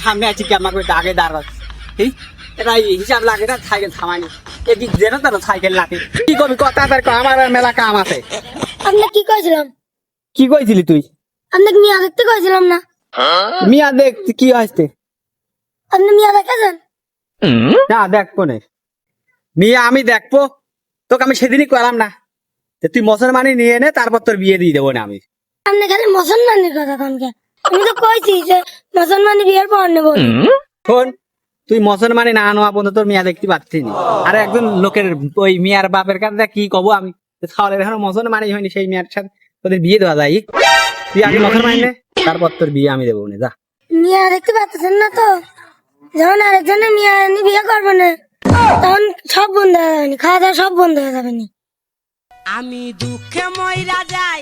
সামনে আছি কেমন করে আগে দাঁড়াস এটা হিসাব লাগে না সাইকেল থামানি এদিক যেন তো সাইকেল লাগে কি করবি কথা তার আমার মেলা কাম আছে আপনাকে কি কইছিলাম কি কইছিলি তুই আপনাকে মিয়া দেখতে কইছিলাম না মিয়া দেখ কি আসতে আপনি মিয়া দেখেছেন না দেখ কোনে। মিয়া আমি দেখব। তোকে আমি সেদিনই করাম না। যে তুই মুসলমানি নিয়ে নে তারপর তোর বিয়ে দিয়ে দেবো না আমি। আপনি খালি মুসলমানের কথা কনকে আমি তো কইছি যে মুসলমানি বিয়ের পর নেব। শোন তুই মুসলমানি না নেওয়া পর্যন্ত তোর মিয়া দেখতে পাচ্ছি না। আর একজন লোকের ওই মিয়ার বাপের কাছে কি কব আমি। তাহলে এখন মুসলমানি হয়নি সেই মিয়ার সাথে। তোদের বিয়ে দেওয়া যায়। তুই আগে মুসলমানি নে তারপর তোর বিয়ে আমি দেবো না যা। মিয়া দেখতে পাচ্ছেন না তো? যখন আরেকজনের মিয়া বিয়ে করব না। তখন সব বন্ধ হয়ে যাবে নি, খাওয়া দাওয়া সব বন্ধ হয়ে যাবে নি। আমি দুঃখে ময়রা যাই